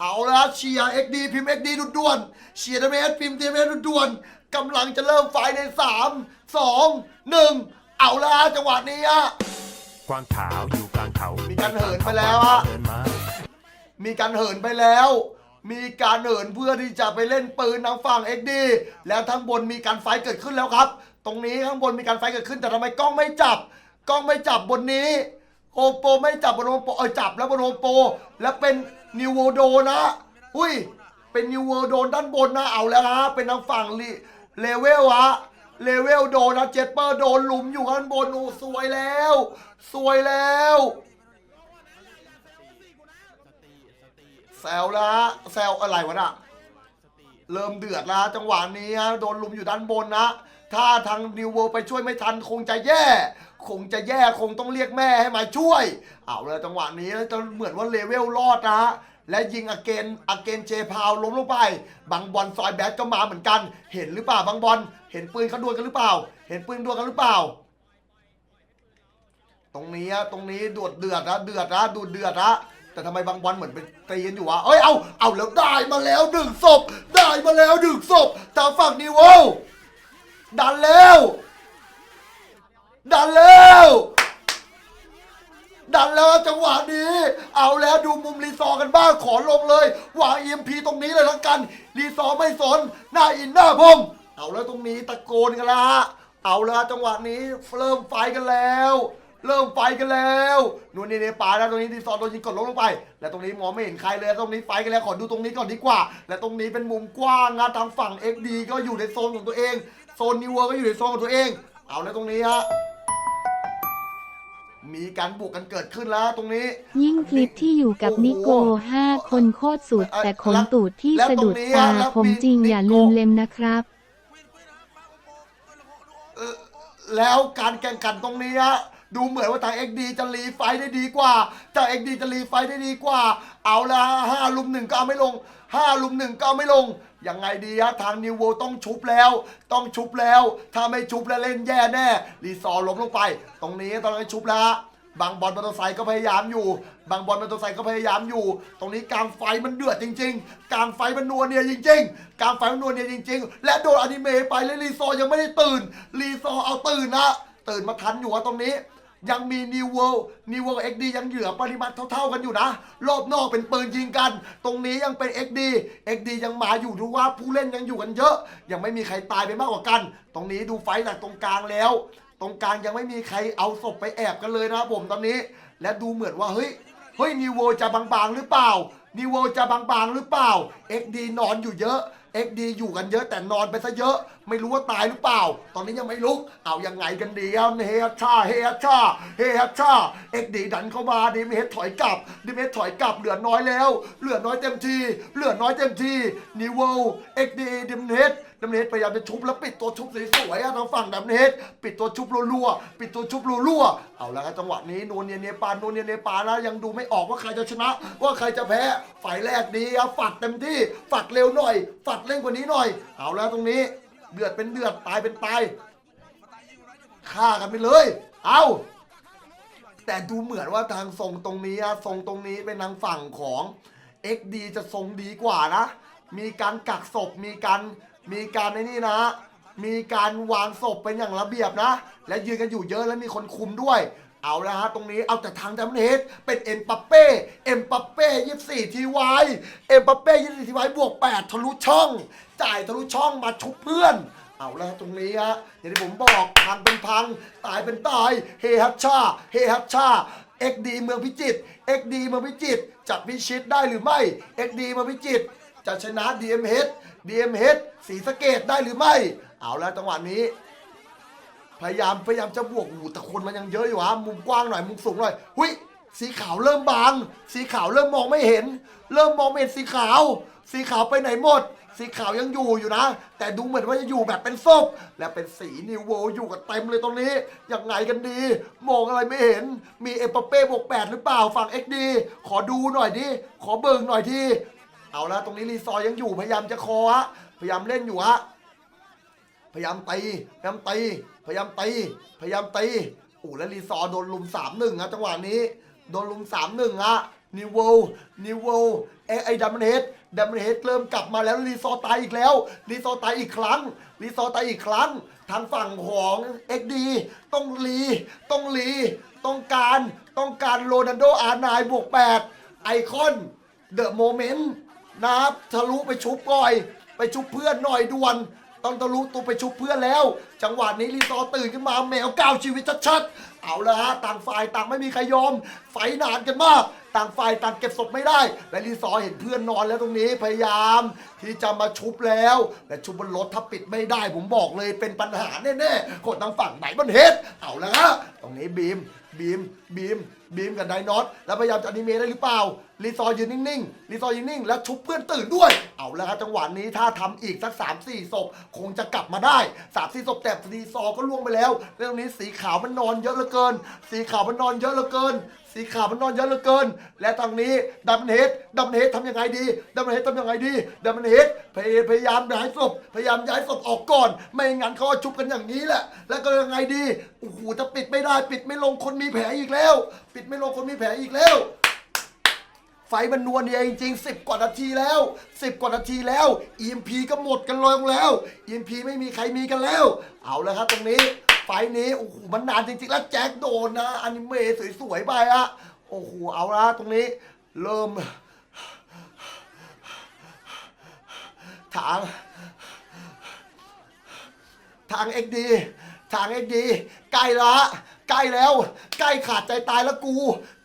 เอาละเชียร์เอ็กดีพิมพ์เอ็กดีด่วนๆเชียร์เดเมสพิมพ์เดเมสด่วนๆกำลังจะเริ่มไฟในสามสองหนึ่งเอาละจังหวะนี้อะกวางขาวอยู่กลางเขามีมีการเหินไปแล้วอะเดินมามีการเหินไปแล้ว มีการเหินเพื่อที่จะไปเล่นปืนทางฝั่งเอ็กดีแล้วทางบนมีการไฟเกิดขึ้นแล้วครับ ตรงนี้ข้างบนมีการไฟเกิดขึ้นแต่ทำไมกล้องไม่จับกล้องไม่จับบนนี้โฮมโปรไม่จับบนโฮมโปรเออจับแล้วบนโฮมโปรแล้วเป็น นิวโวโดนะอุ้ย เป็นนิวเวอร์โดนด้านบนนะเอาแล้วฮะเป็นทางฝั่งลีเลเวลฮะเลเวลโดนนะเจ็ตเปอร์โดนหลุมอยู่ข้างบนโอ้สวยแล้ว สวยแล้วแซวละแซวอะไรวะน่ะเริ่มเดือดแล้วจังหวะนี้ฮะโดนลุมอยู่ด้านบนนะ ถ้าทางนิวเวิร์ไปช่วยไม่ทันคงจะแย่ คงจะแย่คงต้องเรียกแม่ให้มาช่วย เอาเลยจังหวะนี้จะเหมือนว่าเลเวลรอดนะฮะและยิงอเกนอเกนเจพาวล้มลงไป บางบอลซอยแบทก็มาเหมือนกัน เห็นหรือเปล่าบางบอล เห็นปืนเขาดวลกันหรือเปล่า เห็นปืนดวลกันหรือเปล่า ตรงนี้อะตรงนี้ดวดเดือดนะเดือดนะดูเดือดนะแต่ทำไมบางบอลเหมือนเป็นตีนอยู่วะ เอ้ยเอาเอาแล้วได้มาแล้วหนึ่งศพได้มาแล้วหนึ่งศพทางฝั่งนิวเวลดันแล้ว ดันแล้ว ดันแล้วจังหวะนี้ เอาแล้วดูมุมรีซอร์กันบ้างขอลงเลย วาง EMP ตรงนี้เลยละกัน รีซอไม่สน หน้าอินหน้าพมเอาแล้วตรงนี้ตะโกนกันละฮะเอาแล้วจังหวะนี้เริ่มไฟกันแล้วเริ่มไฟกันแล้วนู่นนี่ในป่าแล้วตรงนี้รีซอร์โดนยิงกดลงลงไป และตรงนี้มองไม่เห็นใครเลย ตรงนี้ไฟกันแล้วขอดูตรงนี้ก่อนดีกว่า และตรงนี้เป็นมุมกว้างนะทางฝั่ง XD ก็อยู่ในโซนของตัวเอง โซนนิวเวอร์ก็อยู่ในโซนของตัวเอง เอาแล้วตรงนี้ฮะ มีการบุกกันเกิดขึ้นแล้วตรงนี้ ยิ่งคลิปที่อยู่กับโอ้โหนิโกห้าคนโคตรสุดเอ่อแต่ขนตูดที่แล้วสะดุดตรงนี้ตาแล้วผมมีจริงนิโก้อย่าลืมเล็มนะครับ แล้วการแข่งขันตรงนี้ฮะ ดูเหมือนว่าทาง XD จะรีไฟท์ได้ดีกว่าทาง XD จะรีไฟท์ได้ดีกว่า เอาละห้าลุมหนึ่งก็เอาไม่ลงห้าลุมหนึ่งก็เอาไม่ลงยังไงดีฮะทางนิวโวต้องชุบแล้ว ต้องชุบแล้ว ถ้าไม่ชุบแล้วเล่นแย่แน่ รีซอล้มลงไป ตรงนี้ตอนนี้ชุบแล้วฮะบางบอลมอเตอร์ไซค์ก็พยายามอยู่ บางบอลมอเตอร์ไซค์ก็พยายามอยู่ ตรงนี้กลางไฟมันเดือดจริง ๆ กลางไฟมันนัวเนียจริง ๆ กลางไฟมันนัวเนียจริง ๆ และโดนอนิเมะไปแล้วรีซอยังไม่ได้ตื่น รีซอเอาตื่นนะ ตื่นมาทันอยู่ว่าตรงนี้ ยังมีนิวเวลนิวเวลเอ็กดียังเหลือปริมาณเท่าๆกันอยู่นะ รอบนอกเป็นปืนยิงกัน ตรงนี้ยังเป็น XD XD ยังมาอยู่ดูว่าผู้เล่นยังอยู่กันเยอะ ยังไม่มีใครตายไปมากกว่ากัน ตรงนี้ดูไฟท์จากตรงกลางแล้ว ตรงกลางยังไม่มีใครเอาศพไปแอบกันเลยนะครับผมตอนนี้ และดูเหมือนว่าเฮ้ยเฮ้ยนิวโวจะบางๆหรือเปล่านิวโวจะบางๆหรือเปล่า XD นอนอยู่เยอะ XD อยู่กันเยอะแต่นอนไปซะเยอะ ไม่รู้ว่าตายหรือเปล่า ตอนนี้ยังไม่ลุกเอายังไงกันดีครับเฮฮัชาเฮฮัชาเฮฮัชชา XD ดันเข้ามาดิมเฮดถอยกลับดิมเฮดถอยกลับเหลือน้อยแล้ว เหลือน้อยเต็มที เหลือน้อยเต็มทีนิวโว XD ดิมเฮดดิมเฮดพยายามจะชุบแล้วปิดตัวชุบสวยๆอะทางฝั่งดิมเฮดปิดตัวชุบรัวๆปิดตัวชุบรัวๆเอาแล้วครับจังหวะนี้นวลเนียเนปาลนวลเนียเนปาลนะยังดูไม่ออกว่าใครจะชนะ ว่าใครจะแพ้ฝ่ายแรกดีครับฝัดเต็มที่ฝัดเร็วหน่อย ฝัดเร่งกว่านี้หน่อย เอาแล้วตรงนี้ เดือดเป็นเดือดตายเป็นตายฆ่ากันไปเลย เอาแต่ดูเหมือนว่าทางทรงตรงนี้อะทรงตรงนี้เป็นทางฝั่งของ XD จะทรงดีกว่านะ มีการกักศพมีการมีการในนี่นะ มีการวางศพเป็นอย่างระเบียบนะ และยืนกันอยู่เยอะและมีคนคุมด้วย เอาละฮะตรงนี้เอาแต่ทางดัมเนสเป็นเอ็มปัปเป้เอ็มปัปเป้ยี่สี่ทีวายเอ็มปัปเป้ยี่สี่ทีวายบวกแปดทะลุช่อง จ่ายทะลุช่องมาชุบเพื่อน เอาละตรงนี้ฮะอย่างที่ผมบอกพังเป็นพัง ตายเป็นตาย เฮฮัชชาเฮฮัชชาเอ็กดีเมืองพิจิตเอ็กดีเมืองพิจิตรจะพิชิตได้หรือไม่เอ็กดีเมืองพิจิตจะชนะ DMH DMH สีสะเกตได้หรือไม่ เอาแล้วจังหวะนี้ พยายามพยายามจะบวกอูแต่คนมันยังเยอะอยู่ฮะมุมกว้างหน่อยมุมสูงหน่อยหุยสีขาวเริ่มบาง สีขาวเริ่มมองไม่เห็น เริ่มมองไม่เห็นสีขาว สีขาวไปไหนหมด สีขาวยังอยู่อยู่นะ แต่ดูเหมือนว่าจะอยู่แบบเป็นศพและเป็นสีนิวโวอยู่กันเต็มเลยตรงนี้ยังไงกันดี มองอะไรไม่เห็น มีเอปเป้บวกแปดหรือเปล่าฝั่ง XD ขอดูหน่อยดิขอเบิ่งหน่อยทีเอาละตรงนี้รีซอยังอยู่พยายามจะคอฮะพยายามเล่นอยู่ฮะ ยายามตีพยายามตีพยายามตีพยายามตีโอ้แล้วรีซอร์โดนลุมสามหนึ่งฮะจังหวะนี้ โดนลุมสามหนึ่งฮะนิวเวลนิวเวลไอไอดัมเบิลเฮดดัมเบิลเฮดเริ่มกลับมาแล้วรีซอร์ตายอีกแล้วรีซอร์ตายอีกครั้งรีซอร์ตายอีกครั้ง ทางฝั่งของเอ็กดีต้องรีต้องรีต้องการต้องการโรนัลโดอาร์ไนบวก8ไอคอนเดอะโมเมนต์นะครับทะลุไปชุบก่อย ไปชุบเพื่อนหน่อยด่วน ต้องทะลุตัวไปชุบเพื่อนแล้ว จังหวะนี้รีซอร์ตื่นขึ้นมาแมวก้าวชีวิตชัดๆ เอาละฮะต่างฝ่ายต่างไม่มีใครยอม ไฟนานกันมาก ต่างฝ่ายต่างเก็บศพไม่ได้ และรีซอร์เห็นเพื่อนนอนแล้วตรงนี้พยายาม ที่จะมาชุบแล้ว และชุบบนรถถ้าปิดไม่ได้ผมบอกเลยเป็นปัญหาแน่ๆคนทางฝั่งไหนมันเฮ็ดเอาละฮะตรงนี้บีมบีมบีม บีมกับไดนอตแล้วพยายามจะอนิเมะได้หรือเปล่ารีซอยืนนิ่งๆรีซอยืนนิ่ง แล้วชุบเพื่อนตื่นด้วย เอาละครับจังหวะนี้ถ้าทำอีกสัก 3 4ศพคงจะกลับมาได้ 3 4ศพแต่รีซอก็ล่วงไปแล้วแล้วตรงนี้สีขาวมันนอนเยอะเหลือเกิน สีขาวมันนอนเยอะเหลือเกิน สีขาวมันนอนเยอะเหลือเกิน และทางนี้ดัมเบิลเฮดดัมเบิลเฮดทำยังไงดีดัมเบิลเฮดทำยังไงดีดัมเบิลเฮดพยพยายามย้ายศพพยายามย้ายศพออกก่อน ไม่งั้นเขาจะชุบกันอย่างนี้แหละ แล้วก็ยังไงดีโอ้โหจะปิดไม่ได้ปิดไม่ลงคนมีแผลอีกแล้ว ปิดไม่ลงคนมีแผลอีกแล้ว ไฟมันนวลเนียจริงๆสิบกว่านาทีแล้วสิบกว่านาทีแล้ว EMP ก็หมดกันลงแล้ว EMP ไม่มีใครมีกันแล้ว เอาแล้วครับตรงนี้ไฟนี้โอ้โหมันนานจริงๆ แล้วแจ็คโดนนะอนิเมะสวยๆไปอะโอ้โหเอาละตรงนี้ เริ่มทาง ทางเอ็กดีทางเอ็กดีใกล้ละ ใกล้แล้ว ใกล้ขาดใจตายแล้วกู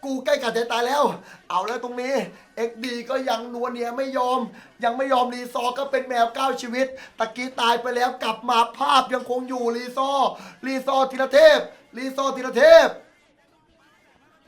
กูใกล้ขาดใจตายแล้ว เอาแล้วตรงนี้เอ็กดีก็ยังนัวเนียไม่ยอม ยังไม่ยอมรีซอก็เป็นแมวเก้าชีวิต ตะกี้ตายไปแล้วกลับมาภาพยังคงอยู่รีซอรีซอธีรเทพรีซอธีรเทพ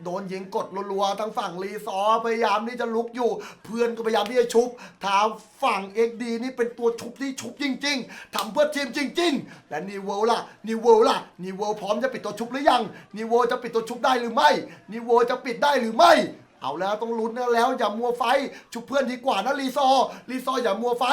โดนยิงกดรัวๆทั้งฝั่งรีซอพยายามที่จะลุกอยู่ เพื่อนก็พยายามที่จะชุบทางฝั่งเอ็กดีนี่เป็นตัวชุบที่ชุบจริง ๆทำเพื่อทีมจริง ๆ และนิวเวลล่ะนิวเวลล่ะนิวเวลพร้อมจะปิดตัวชุบหรือยังนิวเวลจะปิดตัวชุบได้หรือไม่นิวเวลจะปิดได้หรือไม่ เอาแล้วต้องลุ้นนะแล้วอย่ามัวไฟชุบเพื่อนดีกว่านะรีซอรีซออย่ามัวไฟ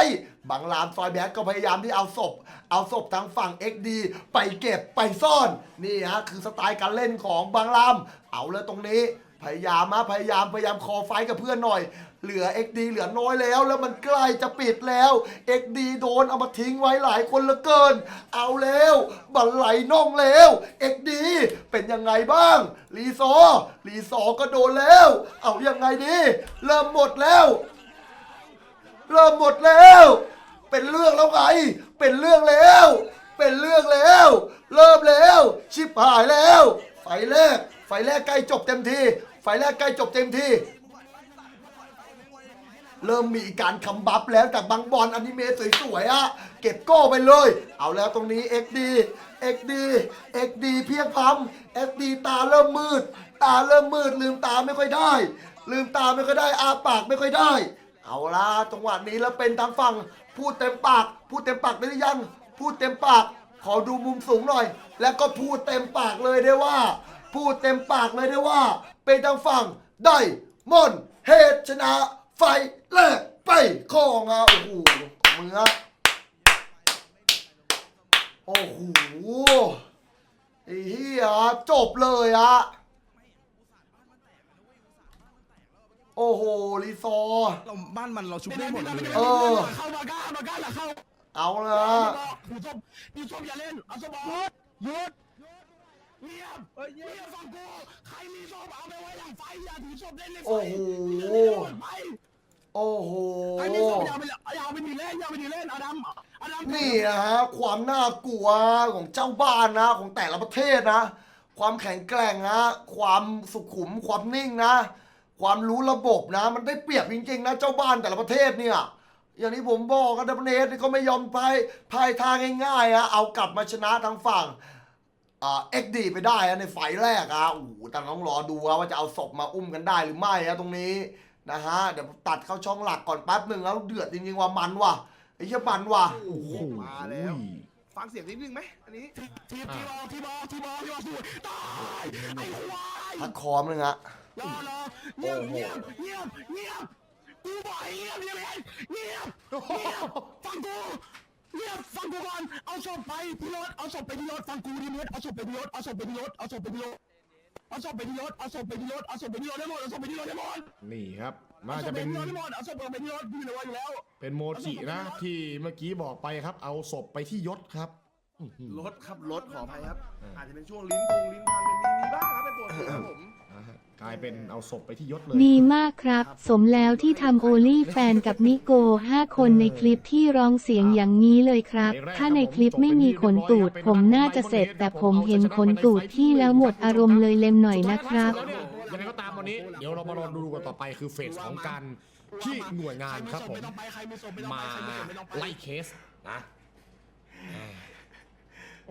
บางลามซอยแบดก็พยายามที่เอาศพ เอาศพทางฝั่ง XD ไปเก็บไปซ่อน นี่ฮะคือสไตล์การเล่นของบางลาม เอาแล้วตรงนี้พยายามมาพยายามพยายามคอไฟกับเพื่อนหน่อย เหลือ XD เหลือน้อยแล้ว แล้วมันใกล้จะปิดแล้ว XD โดนเอามาทิ้งไว้หลายคนเหลือเกิน เอาแล้วบันไหลน่องแล้ว XD เป็นยังไงบ้าง รีซอรีซอร์ก็โดนแล้ว เอายังไงดี เริ่มหมดแล้ว เริ่มหมดแล้ว เป็นเรื่องแล้วไง เป็นเรื่องแล้ว เป็นเรื่องแล้ว เริ่มแล้ว ชิบหายแล้ว ไฟแรก ไฟแรกใกล้จบเต็มที ไฟแรกใกล้จบเต็มที เริ่มมีการคำบัฟแล้วจากบางบอลอนิเมะสวยๆอะเก็บโก้ไปเลย เอาแล้วตรงนี้ XD XD XD เพียงพำ XD ตาเริ่มมืด ตาเริ่มมืดลืมตาไม่ค่อยได้ ลืมตาไม่ค่อยได้อาปากไม่ค่อยได้ เอาละจังหวะนี้แล้วเป็นทางฝั่งพูดเต็มปาก พูดเต็มปากได้หรือยัง พูดเต็มปาก ขอดูมุมสูงหน่อย แล้วก็พูดเต็มปากเลยได้ว่า พูดเต็มปากเลยได้ว่า เป็นทางฝั่งได้มอนเฮดชนะ ไฟแรกไปข้องอะโอ้โหเมือโอ้โหไอ้เหี้ยจบเลยอะโอ้โหรีซอร์เราบ้านมันเราชุบได้หมดเลยเออเข้ามากล้ามากล้าอย่าเข้าเอาละถือส้มถือส้มอย่าเล่นเอาส้มออกหยุดเงียบเฮ้ยเงียบฟังกูใครมีส้มเอาไปไว้หลังไฟอย่าถือส้มเล่นในไฟโอ้โหไป โอ้โหใครมีส้มอย่าไปอย่าไปถือเล่นอย่าไปถือเล่นอดัมอดัมนี่นะฮะความน่ากลัวของเจ้าบ้านนะของแต่ละประเทศนะ ความแข็งแกร่งนะความสุขุมความนิ่งนะ ความรู้ระบบนะ มันได้เปรียบจริงๆนะเจ้าบ้านแต่ละประเทศเนี่ย อย่างที่ผมบอกกันดับเบิลเอสก็ไม่ยอมพ่ายพ่ายทางง่ายๆอะเอากลับมาชนะทางฝั่งอ่าเอ็กดีไปได้อะในไฟล์แรกอะโอ้โหแต่ต้องรอดูอะว่าจะเอาศพมาอุ้มกันได้หรือไม่อะตรงนี้ นะฮะ เดี๋ยวตัดเข้าช่องหลักก่อนแป๊บหนึ่งแล้วเดือดจริงๆว่ามันว่ะไอ้เหี้ยมันว่ะ โอ้โหมาแล้ว ฟังเสียงนิดนึงไหมอันนี้ทีมทีบอลทีบอลทีบอลทีบอลสู้ตายไอ้ควายพักคอมนึงอะรอรอเงียบเงียบเงียบเงียบกูบอกให้เงียบเงียบเงียบเงียบฟังกูเงียบฟังกูก่อนเอาศพไปพี่รถเอาศพไปพี่รถฟังกูดิเมทเอาศพไปพี่รถเอาศพไปพี่รถเอาศพไปพี่รถ เอาศพไปที่รถเอาศพไปที่รถเอาศพไปที่รถได้หมดเอาศพไปที่รถได้หมดนี่ครับเอาน่าศจะพไปเป็นที่รถได้หมดเอาศพไปที่รถพี่นวัดอยู่แล้ว เป็นโมจินะ ที่เมื่อกี้บอกไปครับ เอาศพไปที่ยศครับอื้อหือ รถครับรถขออภัยครับ อาจจะเป็นช่วงลิ้นตรงลิ้นพันเป็นมีมีบ้างครับเป็นตัวสีครับผมอ่าฮะ กลายเป็นเอาศพไปที่ยศเลยดีมากครับ สมแล้วที่ทำโอลี่แฟนกับนิโก 5 คนในคลิปที่ร้องเสียงอย่างนี้เลยครับ ถ้าในคลิปไม่มีขนตูด ผมน่าจะเสร็จ แต่ผมเห็นขนตูดพี่แล้วหมดอารมณ์เลยเล็มหน่อยนะครับแล้วเนี่ยยังไงก็ตามวันนี้ เดี๋ยวเรามารอดูกันต่อไปคือเฟสของการที่หน่วยงานครับผมไม่ต้องไปใครมีศพไม่ต้องมาไปใครมีศพไม่ต้องไปไล่เคสนะอ่า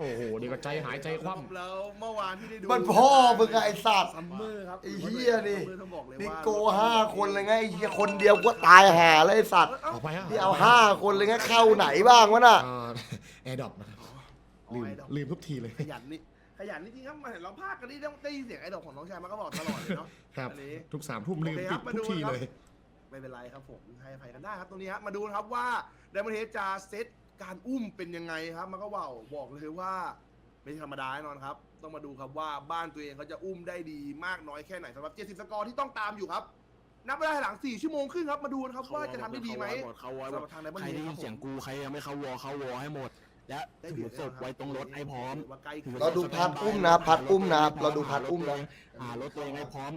โอ้โหนี่ก็ใจหายใจคว่ำแล้วเมื่อวานที่ได้ดูมันพ่อมึงอะไอ้สัตว์ซัมเมอร์ครับไอ้เหี้ยนี่ซัมเมอร์ต้องบอกเลยนี่ว่าโกห้าคนเลยไงไอ้เหี้ยคนเดียวก็ตายห่าเลยไอ้สัตว์เอ้าออกไปอะที่เอาห้าคนเลยไงเข้าไหนบ้างวะน่ะแอร์ดรอปนะครับอ๋อลืมไอ้ดอกลืมทุกทีเลย ขยันนี่ขยันนี่จริงครับมาเห็นเราพากกันนี่ต้องได้ยินเสียงไอ้ดอกของน้องชายมันก็บอกตลอดเลยเนาะครับ อันนี้ ทุกสามทุ่มลืมโอเคคปิรัดบมาทุดูกทีนะครับ เลย ไม่เป็นไรครับผมให้อภัยกันได้ครับตรงนี้ครับมาดูนะครับว่าไดมอนเฮดจะเซต การอุ้มเป็นยังไงครับ มันก็ว่าวบอกเลยว่าไม่ธรรมดาแน่นอนครับ ต้องมาดูครับว่าบ้านตัวเองเขาจะอุ้มได้ดีมากน้อยแค่ไหนสำหรับ 70 สกอร์ที่ต้องตามอยู่ครับ นับเวลาหลัง 4 ชั่วโมงครึ่งครับ มาดูนะครับว่าจะทำได้ดีไหมเขาวอสำหรับทางไดมอนใครเฮดได้คยิรับนเสียงผมกูใครยังไม่เข้าวอเข้าวอให้หมด และได้ถืเดือดศพไว้ตรงรถให้พร้อมว่าใกล้ถือเราดูพัดอุ้มนะ พัดอุ้มนะ เราดูพัดอุ้มนะหารถตัวเองให้พร้อม